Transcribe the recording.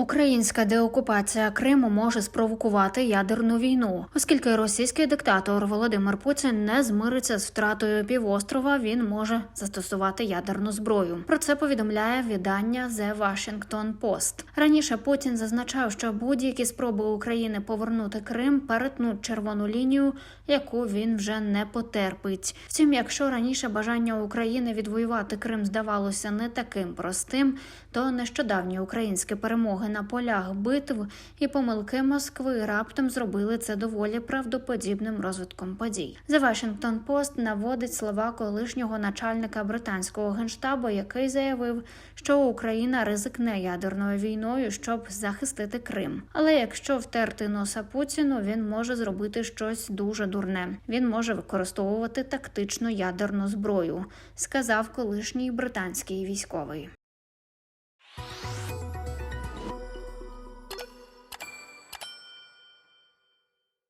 Українська деокупація Криму може спровокувати ядерну війну, оскільки російський диктатор Володимир Путін не змириться з втратою півострова. Він може застосувати ядерну зброю. Про це повідомляє видання The Washington Post. Раніше Путін зазначав, що будь-які спроби України повернути Крим перетнуть червону лінію, яку він вже не потерпить. Втім, якщо раніше бажання України відвоювати Крим здавалося не таким простим, то нещодавні українські перемоги на полях битв і помилки Москви раптом зробили це доволі правдоподібним розвитком подій. The Washington Post наводить слова колишнього начальника британського генштабу, який заявив, що Україна ризикне ядерною війною, щоб захистити Крим. Але якщо втерти носа Путіну, він може зробити щось дуже дурне. Він може використовувати тактичну ядерну зброю, сказав колишній британський військовий.